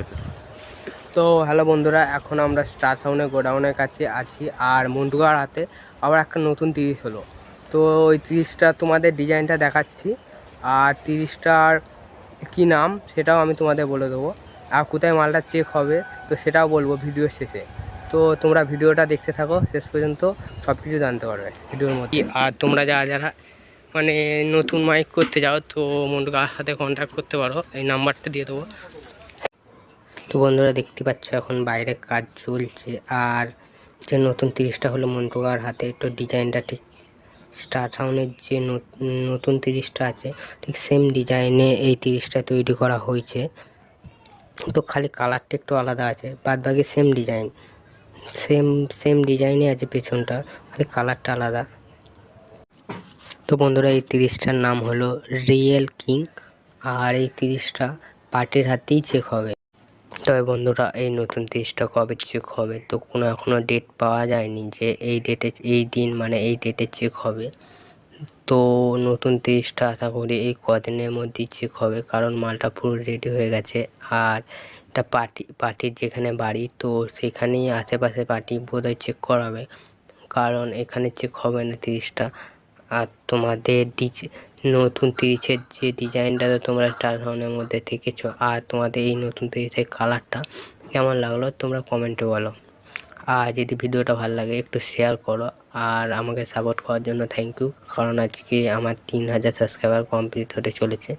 গেছে। তো হ্যালো বন্ধুরা, এখন আমরা স্টার টাউনে গোডাউনের কাছে আছি আর মন্টুকার হাতে আবার একটা নতুন তিরিশ হলো। তো ওই তিরিশটা তোমাদের ডিজাইনটা দেখাচ্ছি। আর তিরিশটার কী নাম সেটাও আমি তোমাদের বলে দেবো। আর কোথায় মালটা চেক হবে, তো সেটাও বলব ভিডিও শেষে। তো তোমরা ভিডিওটা দেখতে থাকো, শেষ পর্যন্ত সব কিছু জানতে পারবে ভিডিওর মধ্যে। আর তোমরা যারা যারা মানে নতুন মাইক করতে যাও, তো মন্টুকার সাথে কন্ট্যাক্ট করতে পারো, এই নাম্বারটা দিয়ে দেবো। তো বন্ধুরা দেখতে পাচ্ছ এখন বাইরে কাজ চলছে। আর যে নতুন তিরিশটা হলো মন্টুকার হাতে, তো ডিজাইনটা ঠিক স্টার টাউনের যে নত- নতুন তিরিশটা আছে, ঠিক সেম ডিজাইনে এই তিরিশটা তৈরি করা হয়েছে। তো খালি কালারটা একটু আলাদা আছে, বাদ বাকি সেম ডিজাইন। সেম সেম ডিজাইনে আছে পেছনটা, খালি কালারটা আলাদা। তো বন্ধুরা এই তিরিশটার নাম হলো রিয়েল কিং, আর এই তিরিশটা পার্টির হাতেই চেক হবে। তবে বন্ধুরা, এই নতুন তিরিশটা কবে চেক হবে? তো কোনো এখনও ডেট পাওয়া যায়নি যে এই ডেটে এই দিন মানে এই ডেটে চেক হবে। তো নতুন তিরিশটা আশা করি এই কদিনের মধ্যেই চেক হবে, কারণ মালটা পুরো রেডি হয়ে গেছে। আর এটা পার্টি, পার্টির যেখানে বাড়ি, তো সেখানেই আশেপাশে পার্টি বোধহয় চেক করাবে। কারণ এখানে চেক হবে না তিরিশটা। আর তোমাদের নতুন তিরিশের যে ডিজাইনটা তোমরা স্টার টাউনের মধ্যে থেকেছো, আর তোমাদের এই নতুন তিরিশের কালারটা কেমন লাগল তোমরা কমেন্টে বলো। আর যদি ভিডিওটা ভালো লাগে একটু শেয়ার করো, আর আমাকে সাপোর্ট করার জন্য থ্যাংক ইউ কারণ আজকে আমার তিন হাজার সাবস্ক্রাইবার কমপ্লিট হতে চলেছে।